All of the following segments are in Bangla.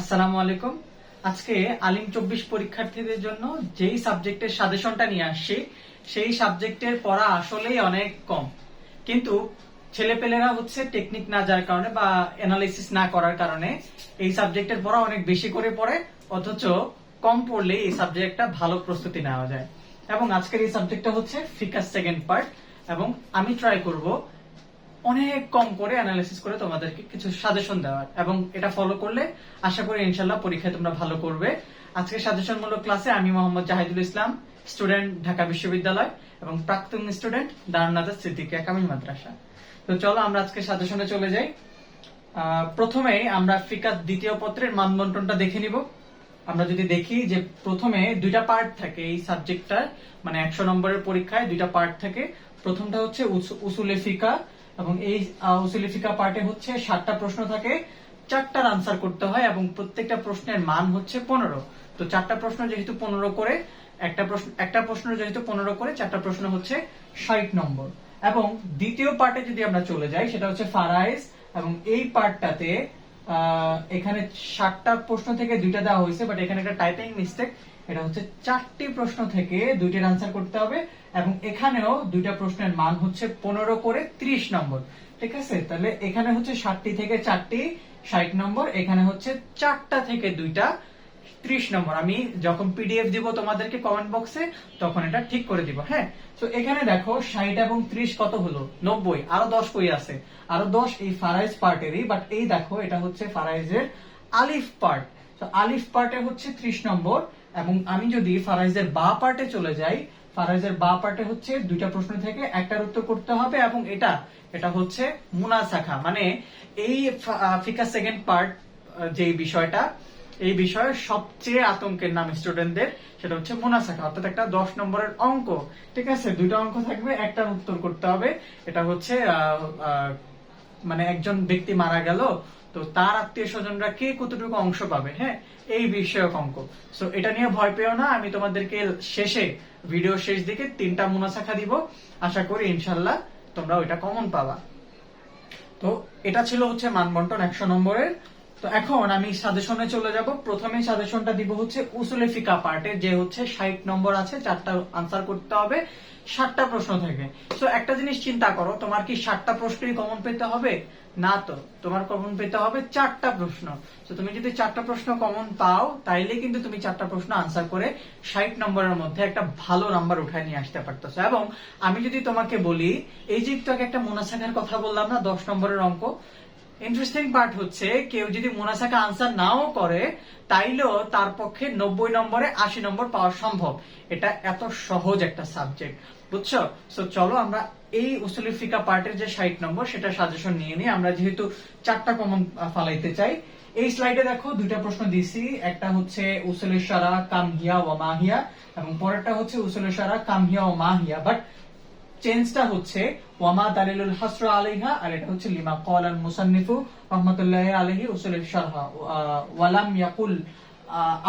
আসসালামু আলাইকুম। আজকে আলিম চব্বিশ পরীক্ষার্থীদের জন্য যেই সাবজেক্টের সাজেশনটা নিয়ে আসছি, সেই সাবজেক্টের পড়া আসলেই অনেক কম। কিন্তু ছেলেপেলেরা হচ্ছে টেকনিক না যার কারণে বা অ্যানালাইসিস না করার কারণে এই সাবজেক্টের পড়া অনেক বেশি করে পড়ে, অথচ কম পড়লে এই সাবজেক্টটা ভালো প্রস্তুতি নেওয়া যায়। এবং আজকের এই সাবজেক্টটা হচ্ছে ফিকাস সেকেন্ড পার্ট, এবং আমি ট্রাই করব অনেক কম করে অ্যানালিসিস করে তোমাদেরকে কিছু সাজেশন দেওয়ার। এবং এটা ফলো করলে আশা করি ইনশাল্লাহ পরীক্ষায় তোমরা ভালো করবে। আজকে সাজেশন মূলক ক্লাসে আমি মোহাম্মদ জাহিদুল ইসলাম স্টুডেন্ট ঢাকা বিশ্ববিদ্যালয় এবং প্রাক্তন স্টুডেন্ট দারুনাজার সিদ্দিকিয়া কামিল মাদ্রাসা। তো চলো আমরা আজকে সাজেশনে চলে যাই। আহ, প্রথমেই আমরা ফিকাস দ্বিতীয় পত্রের মানবন্টনটা দেখে নিব। আমরা যদি দেখি যে প্রথমে দুইটা পার্ট থাকে এই সাবজেক্টটার মানে একশো নম্বরের পরীক্ষায় দুইটা পার্ট থাকে। প্রথমটা হচ্ছে উসুলে ফিকা এবং এই আহ, পার্টে হচ্ছে সাতটা প্রশ্ন থাকে চারটার আনসার করতে হয় এবং প্রত্যেকটা প্রশ্নের মান হচ্ছে পনেরো। তো চারটা প্রশ্ন যেহেতু পনেরো করে একটা প্রশ্ন একটা প্রশ্ন যেহেতু পনেরো করে চারটা প্রশ্ন হচ্ছে ষাট নম্বর। এবং দ্বিতীয় পার্টে যদি আমরা চলে যাই সেটা হচ্ছে ফারাইজ এবং এই পার্টটাতে এখানে ষাটটা প্রশ্ন থেকে দুইটা দেওয়া হয়েছে বাট এখানে একটা টাইপিং মিস্টেক এটা হচ্ছে চারটি প্রশ্ন থেকে দুইটির আনসার করতে হবে এবং এখানেও দুইটা প্রশ্নের মান হচ্ছে পনেরো করে ত্রিশ নম্বর। ঠিক আছে? তাহলে এখানে হচ্ছে ষাটটি থেকে চারটি, ষাট নম্বর, এখানে হচ্ছে চারটা থেকে দুইটা, ত্রিশ নম্বর। আমি যখন পিডিএফ দিব তোমাদেরকে কমেন্ট বক্সে তখন এটা ঠিক করে দিব হ্যাঁ? তো এখানে দেখো ষাট এবং ত্রিশ কত হলো? নব্বই। আরও দশ কই আছে? আরও দশ এই ফারাইজ পার্টেরই বাট এই দেখো এটা হচ্ছে ফারাইজের আলিফ পার্ট। তো আলিফ পার্টে হচ্ছে ত্রিশ নম্বর। এবং আমি যদি ফারাইজের বা পার্টে চলে যাই, ফারাইজের বা পার্টে হচ্ছে দুইটা প্রশ্ন থেকে একটার উত্তর করতে হবে এবং এটা এটা হচ্ছে মুনাসাখা। মানে এই ফিকা সেকেন্ড পার্ট যে বিষয়টা, এই বিষয়ে সবচেয়ে আতঙ্কের নাম স্টুডেন্টদের, সেটা হচ্ছে মুনাসাখা, অর্থাৎ একটা দশ নম্বরের অঙ্ক। ঠিক আছে? দুইটা অঙ্ক থাকবে, একটার উত্তর করতে হবে। এটা হচ্ছে মানে একজন ব্যক্তি মারা গেল তো তার আত্মীয় স্বজনরা কে কতটুকু অংশ পাবে হ্যাঁ? এই বিষয়ক অঙ্ক। সো এটা নিয়ে ভয় পেও না, আমি তোমাদেরকে শেষে ভিডিও শেষ দিকে তিনটা মুনাশাখা দিব। আশা করি ইনশাল্লাহ তোমরা ওইটা কমন পাবা। তো এটা ছিল হচ্ছে মানবন্টন একশো নম্বরের তো এখন আমি সাজেশনে চলে যাব। প্রথমে সাজেশনটা দিব হচ্ছে উসুলে ফিকা পার্টে, যে হচ্ছে ষাট নম্বর আছে, চারটা আনসার করতে হবে ষাটটা প্রশ্ন থেকে। তো একটা জিনিস চিন্তা করো, তোমার কি ষাটটা প্রশ্নই কমন পেতে হবে? না তো, তোমার কমন পেতে হবে চারটা প্রশ্ন। তো তুমি যদি চারটা প্রশ্ন কমন পাও, তাইলে কিন্তু তুমি চারটা প্রশ্ন আনসার করে ষাট নম্বরের মধ্যে একটা ভালো নাম্বার উঠায় নিয়ে আসতে পারতেছো। এবং আমি যদি তোমাকে বলি এই যে একটু মোনাসাখার কথা বললাম না, দশ নম্বরের অঙ্ক? ইন্টারেস্টিং পার্ট হচ্ছে, কেউ যদি মোনাসাকা আনসার নাও করে, তাইলেও তার পক্ষে নব্বই নম্বরে আশি নম্বর পাওয়া সম্ভব। এটা এত সহজ একটা সাবজেক্ট বুঝছ? সো চলো আমরা এই উসুলি ফিকা পার্টের যে ষাট নম্বর, সেটা সাজেশন নিয়ে নিই। আমরা যেহেতু চারটা কমন ফালাইতে চাই। এই স্লাইডে দেখো, দুইটা প্রশ্ন দিছি একটা হচ্ছে, উসুলের কামহিয়া ও মাহিয়া এবং পরেরটা হচ্ছে, উসুলের কামহিয়া ও মাহিয়া বাট চেঞ্জটা হচ্ছে, ওয়ামা দালিলুল হাসর আলাইহা, আর এটা হচ্ছে লিমা কল আল মুসান্নিফু রহমতুল্লাহ আলাইহি উসুলের শারহা। ওয়ালাম ইয়াকুল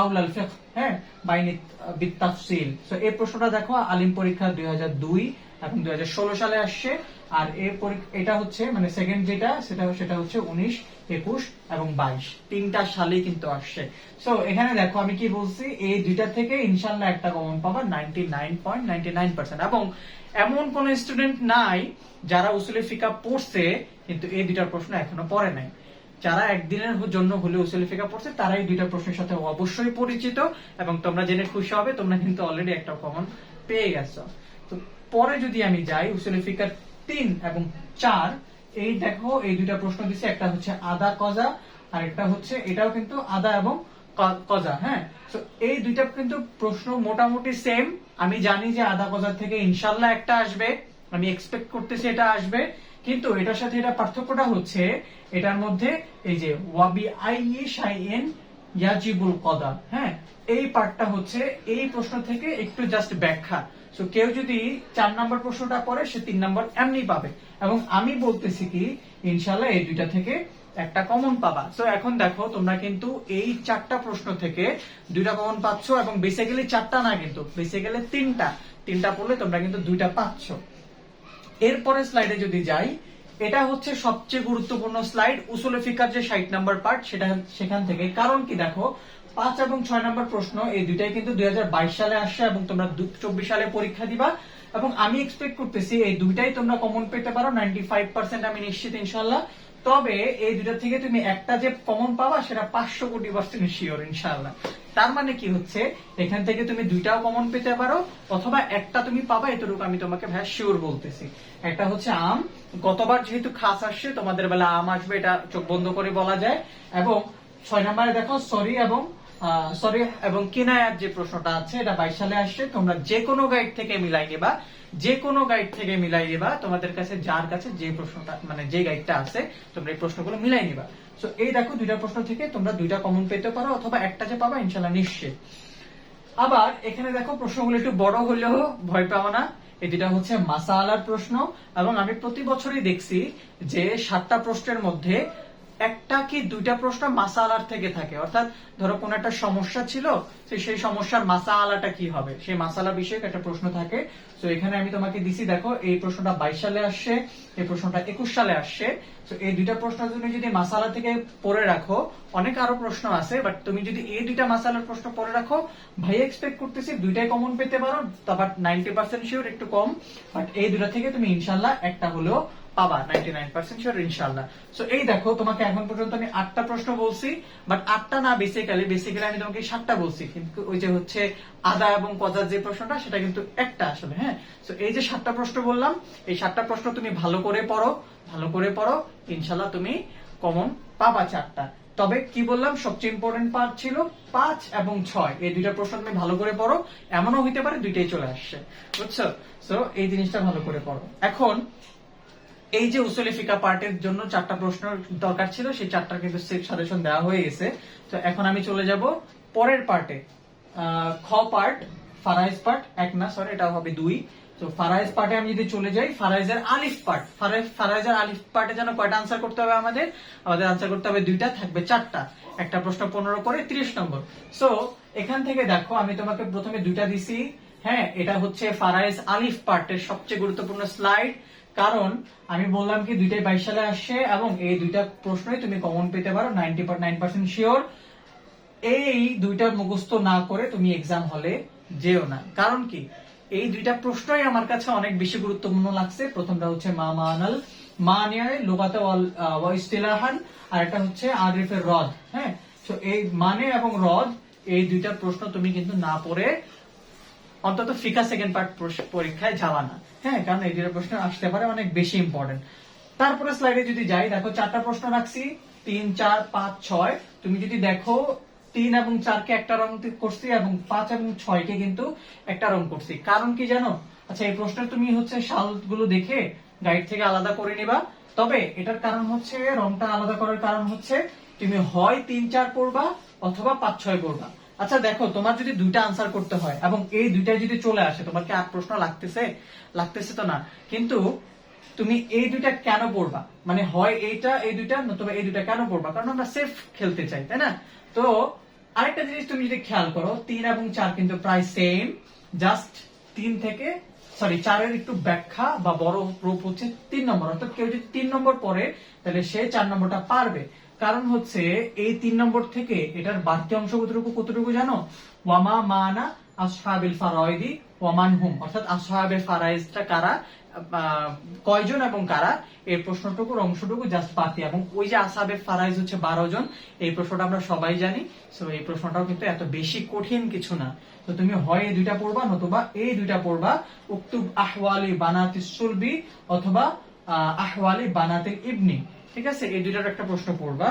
আউলাল ফেক হ্যাঁ বাইনি বিত্তাফসিল। সো এই প্রশ্নটা দেখো, আলিম পরীক্ষা 2002 এবং 2016 সালে আসছে, আর পরীক্ষা এটা হচ্ছে মানে সেকেন্ড যেটা, সেটা সেটা হচ্ছে 19 21 এবং 22 তিনটা সালেই কিন্তু আসছে। সো এখানে দেখো আমি কি বলছি, এই দুইটা থেকে ইনশাল্লাহ একটা কমন পাবা 99.99% এবং এমন কোন স্টুডেন্ট নাই যারা উসুলে ফিকা পড়ছে, কিন্তু এই দুইটা প্রশ্ন এখনও পড়ে নাই। যারা একদিনের জন্য হলে উসুলে ফিকা পড়ছে তারা এই দুইটা প্রশ্নের সাথে অবশ্যই পরিচিত, এবং তোমরা জেনে খুশি হবে, তোমরা কিন্তু অলরেডি একটা কমন পেয়ে গেছো। তো পরে যদি আমি যাই, উসুলে ফিকার তিন এবং চার, এই দেখো, এই দুইটা প্রশ্ন দিচ্ছে একটা হচ্ছে আদা, কজা, আর একটা হচ্ছে এটাও কিন্তু আদা এবং কজা হ্যাঁ? তো এই দুইটা কিন্তু প্রশ্ন মোটামুটি সেম আমি জানি যে আদা কজার থেকে ইনশাল্লাহ একটা আসবে, আমি এক্সপেক্ট করতেছি এটা আসবে, কিন্তু এটার সাথে এটা পার্থক্যটা হচ্ছে, এটার মধ্যে এই যে ওয়াবি আই শাইএন ইয়াজিবুল কদা। হ্যাঁ এই পার্টটা হচ্ছে এই প্রশ্ন থেকে একটু জাস্ট ব্যাখ্যা। সো কেউ যদি চার নাম্বার প্রশ্নটা পড়ে, সে তিন নাম্বার এমনি পাবে। এবং আমি বলতেছি কি ইনশাল্লাহ এই দুইটা থেকে একটা কমন পাবা। তো এখন দেখো, তোমরা কিন্তু এই চারটা প্রশ্ন থেকে দুইটা কমন পাচ্ছ এবং বেসিক্যালি চারটা না কিন্তু বেসিক্যালি তিনটা। তিনটা পড়লে তোমরা কিন্তু দুইটা পাচ্ছ। এরপরে স্লাইডে যদি যাই এটা হচ্ছে সবচেয়ে গুরুত্বপূর্ণ স্লাইড উসুলে ফিকার যে ষাট নাম্বার পার্ট সেটা সেখান থেকে। কারণ কি দেখো, পাঁচ এবং ছয় নাম্বার প্রশ্ন, এই দুইটাই কিন্তু দুই হাজার বাইশ সালে আসছে এবং তোমরা চব্বিশ সালে পরীক্ষা দিবা। এবং আমি এক্সপেক্ট করতেছি এই দুইটাই তোমরা কমন পেতে পারো নাইনটি ফাইভ পার্সেন্ট আমি নিশ্চিত ইনশাল্লাহ তবে এই দুইটা থেকে তুমি একটা যে কমন পাবা, সেটা পাঁচশো কোটি পার্সেন্ট শিওর ইনশাল্লাহ তার মানে কি হচ্ছে? এখান থেকে তুমি দুইটাও কমন পেতে পারো, অথবা একটা তুমি পাবা, এতটুকু আমি তোমাকে ভাই শিওর বলতেছি। একটা হচ্ছে আম। গতবার যেহেতু খাস আসছে, তোমাদের বেলা আম আসবে, এটা চোখ বন্ধ করে বলা যায়। এবং ছয় নম্বরে দেখো সরি এবং সরি এবং কিনায়ার যে প্রশ্নটা আছে, এটা বাইশ সালে আসছে। তোমরা যে কোনো গাইড থেকে মিলাই নেবা। যে কোনো গাইড থেকে মিলাই নেবা। তোমাদের কাছে, যার কাছে যে প্রশ্নটা মানে যে গাইডটা আছে, তোমরা এই প্রশ্নগুলো মিলাই নিবা। সো এই দেখো দুইটা প্রশ্ন থেকে তোমরা দুইটা কমন পেতে পারো অথবা একটা যে পাবা ইনশাল্লাহ নিশ্চিত আবার এখানে দেখো প্রশ্নগুলো একটু বড় হলেও ভয় পাও না। এই দুটা হচ্ছে মাসালার প্রশ্ন এবং আমি প্রতি বছরই দেখছি যে সাতটা প্রশ্নের মধ্যে একটা কি দুইটা প্রশ্ন মাসালার থেকে থাকে। অর্থাৎ ধরো কোন একটা সমস্যা ছিল সেই সমস্যার মাসালাটা কি হবে? সেই মাসালা বিষয়ক একটা প্রশ্ন থাকে। তো এখানে আমি তোমাকে দিছি, দেখো, এই প্রশ্নটা বাইশ সালে আসছে, এই প্রশ্নটা একুশ সালে আসছে। তো এই দুইটা প্রশ্ন তুমি যদি মাসালা থেকে পড়ে রাখো, অনেক আরও প্রশ্ন আছে বাট তুমি যদি এই দুইটা মাসালার প্রশ্ন পড়ে রাখো, ভাই এক্সপেক্ট করতেছি দুইটাই কমন পেতে পারো তারপর নাইনটি পার্সেন্ট শিওর একটু কম। বাট এই দুটা থেকে তুমি ইনশাল্লাহ একটা হলেও পাবা নাইনটি নাইন পার্সেন্ট শিওর ইনশাল্লাহ সো এই দেখো, তোমাকে এখন পর্যন্ত আমি আটটা প্রশ্ন বলছি বাট আটটা না বেসিক্যালি বেসিক্যালি আমি তোমাকে সাতটা বলছি, কিন্তু ওই যে হচ্ছে আদা এবং কজার যে প্রশ্নটা, সেটা কিন্তু একটা আসলে হ্যাঁ? সো এই যে সাতটা প্রশ্ন বললাম, এই সাতটা প্রশ্ন তুমি ভালো করে পড়ো, ভালো করে পড়ো ইনশাল্লাহ তুমি কমন পাবা চারটা। তবে কি বললাম, সবচেয়ে ইম্পর্টেন্ট পার্ট ছিল পাঁচ এবং ছয়। এই দুইটা প্রশ্ন তুমি ভালো করে পড়ো, এমনও হইতে পারে দুইটাই চলে আসছে। বুঝছ? সো এই জিনিসটা ভালো করে পড়ো। এখন এই যে উসুলি ফিকা পার্টের জন্য চারটা প্রশ্ন দরকার ছিল, সেই চারটা কিন্তু সাজেশন দেওয়া হয়ে গেছে। তো এখন আমি চলে যাব পরের পার্টে। খ পার্ট, ফারাইজ পার্ট, এক না সরি এটা হবে দুই। তো ফারাইজ পার্টে আমি যদি চলে যাই, ফারাইজের আলিফ পার্ট। ফারাইজ ফারাইজের আলিফ পার্টে যেন কয়টা আনসার করতে হবে আমাদের? আমাদের আনসার করতে হবে দুইটা, থাকবে চারটা। একটা প্রশ্ন পনেরো করে ত্রিশ নম্বর। সো এখান থেকে দেখো, আমি তোমাকে প্রথমে দুইটা দিছি। হ্যাঁ এটা হচ্ছে ফারাইজ আলিফ পার্টের সবচেয়ে গুরুত্বপূর্ণ স্লাইড কারণ আমি বললাম কি দুইটাই বাইশ সালে আসছে এবং এই দুইটা প্রশ্নই তুমি কমন পেতে পারো নাইনটি নাইন পার্সেন্ট শিওর এই দুইটা মুখস্থ না করে তুমি এক্সাম হলে যেও না। কারণ কি? এই দুইটা প্রশ্নই আমার কাছে অনেক বেশি গুরুত্বপূর্ণ লাগছে। প্রথমটা হচ্ছে মা মানাল। মা নিয়ে লোকাতে ইস্তিলাহান। আর একটা হচ্ছে আরিফের রদ। হ্যাঁ? তো এই মানে এবং রদ, এই দুইটা প্রশ্ন তুমি কিন্তু না পড়ে অন্তত ফিকা সেকেন্ড পার্ট পরীক্ষায় যাওয়া না। হ্যাঁ কারণ এই দুটো প্রশ্ন আসতে পারে অনেক বেশি ইম্পর্টেন্ট তারপরে স্লাইডে যদি যাই, দেখো চারটা প্রশ্ন রাখছি। তিন, চার, পাঁচ, ছয়। তুমি যদি দেখো, তিন এবং চারকে একটা রং করছি এবং পাঁচ এবং ছয়কে কিন্তু একটা রং করছি। কারণ কি জানো? আচ্ছা এই প্রশ্ন তুমি হচ্ছে সালগুলো দেখে গাইড থেকে আলাদা করে নিবা। তবে এটার কারণ হচ্ছে, রংটা আলাদা করার কারণ হচ্ছে, তুমি হয় তিন, চার পড়বা অথবা পাঁচ, ছয় পড়বা আচ্ছা দেখো, তোমার যদি দুইটা আনসার করতে হয় এবং এই দুইটাই যদি চলে আসে তোমার কি আর প্রশ্ন লাগতেছে? লাগতেছে তো না। কিন্তু তুমি এই দুইটা কেন পড়বা? মানে হয় এইটা, এই দুইটা, নতুবা এই দুইটা কেন পড়বা? কারণ আমরা সেফ খেলতে চাই, তাই না? তো আরেকটা জিনিস তুমি যদি খেয়াল করো, তিন এবং চার কিন্তু প্রায় সেম জাস্ট তিন থেকে সরি চারের একটু ব্যাখ্যা বা বড় রূপ হচ্ছে তিন নম্বর। অর্থাৎ কেউ যদি তিন নম্বর পড়ে, তাহলে সে চার নম্বরটা পারবে। কারণ হচ্ছে এই তিন নম্বর থেকে এটার বাড়তি অংশ কতটুকু কতটুকু জানো? ওয়ামা মানা আসহাবিল ফারাইদি ওয়ামান হুম অর্থাৎ আসহাবে ফারাইজটা কারা? কয়জন এবং কারা? এই প্রশ্নটুকুর অংশটুকু জাস্ট বাতি এবং ওই যে আসাবে ফারাইজ হচ্ছে বারো জন, এই প্রশ্নটা আমরা সবাই জানি। সো এই প্রশ্নটাও কিন্তু এত বেশি কঠিন কিছু না। তো তুমি হয় এই দুইটা পড়বা নতুবা এই দুইটা পড়বা উক্তুব আহওয়ালি বানাতি সুলবি অথবা আহওয়ালি বানাতে ইবনি। ঠিক আছে, এই দুইটার একটা প্রশ্ন পড়বা।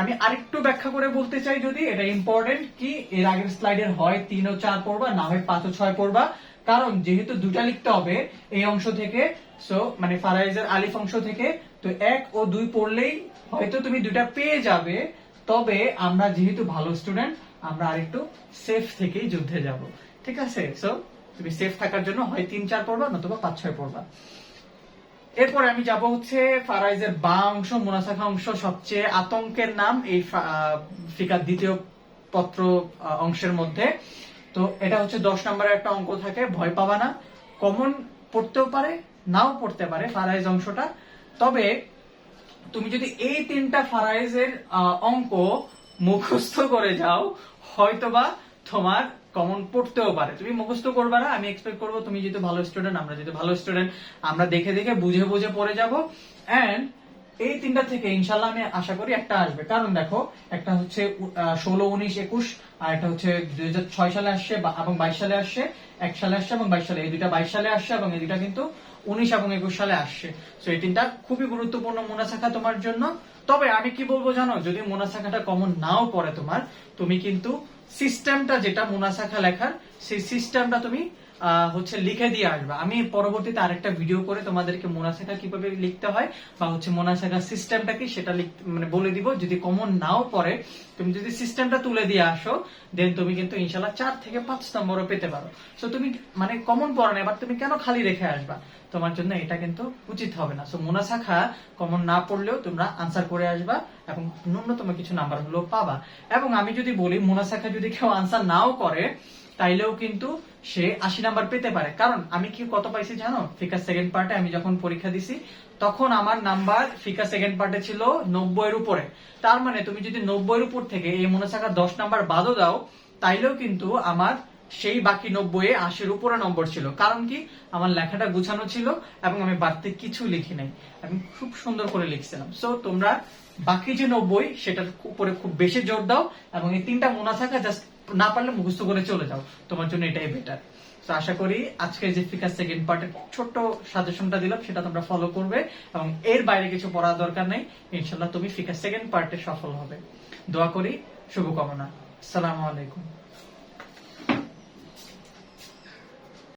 আমি আরেকটু ব্যাখ্যা করে বলতে চাই যদি, এটা ইম্পর্টেন্ট কি, এর আগের স্লাইডের হয় তিন ও চার পড়বা, না হয় পাঁচ ও ছয় পড়বা। কারণ যেহেতু দুটা লিখতে হবে, এই অংশ থেকে সো মানে ফারাইজের আলিফ অংশ থেকে, তো এক ও দুই পড়লেই হয়তো তুমি দুটা পেয়ে যাবে। তবে আমরা যেহেতু ভালো স্টুডেন্ট আমরা আরেকটু সেফ থেকেই যুদ্ধে যাব। ঠিক আছে সো তুমি সেফ থাকার জন্য হয় তিন চার পড়বা, নতুবা পাঁচ ছয় পড়বা। এরপরে আমি যাব হচ্ছে ফারাইজের বা অংশ, মুনাসাখা অংশ, সবচেয়ে আতঙ্কের নাম এই ফিকার দ্বিতীয় পত্র অংশের মধ্যে। তো এটা হচ্ছে দশ নম্বরের একটা অঙ্ক থাকে, ভয় পাবা না। কমন পড়তেও পারে, নাও পড়তে পারে ফারাইজ অংশটা। তবে তুমি যদি এই তিনটা ফারাইজের অঙ্ক মুখস্থ করে যাও, হয়তোবা তোমার কমন পড়তেও পারে। তুমি মুখস্থ করবে না, আমি এক্সপেক্ট করব তুমি যেহেতু ভালো স্টুডেন্ট আমরা যেহেতু ভালো স্টুডেন্ট আমরা দেখে দেখে বুঝে বুঝে পড়ে যাব। এন্ড এই তিনটা থেকে ইনশাল্লাহ আমি আশা করি একটা আসবে। কারণ দেখো, একটা হচ্ছে ষোলো, উনিশ, একুশ, আর একটা হচ্ছে দুই হাজার ছয় সালে আসছে এবং বাইশ সালে আসছে, এক সালে আসছে এবং বাইশ সালে, এই দুইটা বাইশ সালে আসছে এবং এই দুইটা কিন্তু উনিশ এবং একুশ সালে আসছে। তো এই তিনটা খুবই গুরুত্বপূর্ণ মোনাসাখা তোমার জন্য। তবে আমি কি বলব জানো, যদি মোনাসাখাটা কমন নাও পড়ে তোমার, তুমি কিন্তু সিস্টেমটা যেটা মোনাসাখা লেখার সেই সিস্টেমটা তুমি হচ্ছে লিখে দিয়ে আসবে। আমি পরবর্তীতে আরেকটা ভিডিও করে তোমাদেরকে মোনাসাখা কীভাবে লিখতে হয় বা হচ্ছে মোনাসাখা সিস্টেমটা কি সেটা মানে বলে দিব। যদি কমন নাও পড়ে, তুমি যদি সিস্টেমটা তুলে দিয়ে আসো দেন তুমি কিন্তু ইনশাল্লাহ চার থেকে পাঁচ নম্বরও পেতে পারো। সো তুমি মানে কমন পড়ে না, এবার তুমি কেন খালি রেখে আসবা? তোমার জন্য এটা কিন্তু উচিত হবে না। সো মোনাসাখা কমন না পড়লেও তোমরা আনসার করে আসবা এবং ন্যূনতম কিছু নাম্বার হলেও পাবা। এবং আমি যদি বলি মোনাসাখা যদি কেউ আনসার নাও করে, তাইলেও কিন্তু সে আশি নাম্বার পেতে পারে। কারণ আমি কি কত পাইছি জানো? ফিকার সেকেন্ড পার্টে আমি যখন পরীক্ষা দিছি, তখন আমার নাম্বার ফিকা সেকেন্ড পার্টে ছিল নব্বই এর উপরে। তার মানে তুমি যদি নব্বই এর উপর থেকে এই মোনাসাখা দশ নাম্বার বাদও দাও, তাইলেও কিন্তু আমার সেই বাকি নব্বই আশির উপরে নম্বর ছিল। কারণ কি? আমার লেখাটা গুছানো ছিল এবং আমি বাড়তে কিছু লিখি নাই। আমি খুব সুন্দর করে লিখছিলাম। সো তোমরা বাকি যে নব্বই, সেটার উপরে খুব বেশি জোর দাও এবং এই তিনটা মোনাসাখা জাস্ট না পারলে মুখস্থ করে চলে যাও। তোমার জন্য এটাই বেটার তো আশা করি আজকে যে ফিকার সেকেন্ড পার্টের ছোট্ট সাজেশনটা দিলাম, সেটা তোমরা ফলো করবে এবং এর বাইরে কিছু পড়ার দরকার নেই। ইনশাল্লাহ তুমি ফিকার সেকেন্ড পার্টে সফল হবে। দোয়া করি, শুভকামনা। আসসালামু আলাইকুম।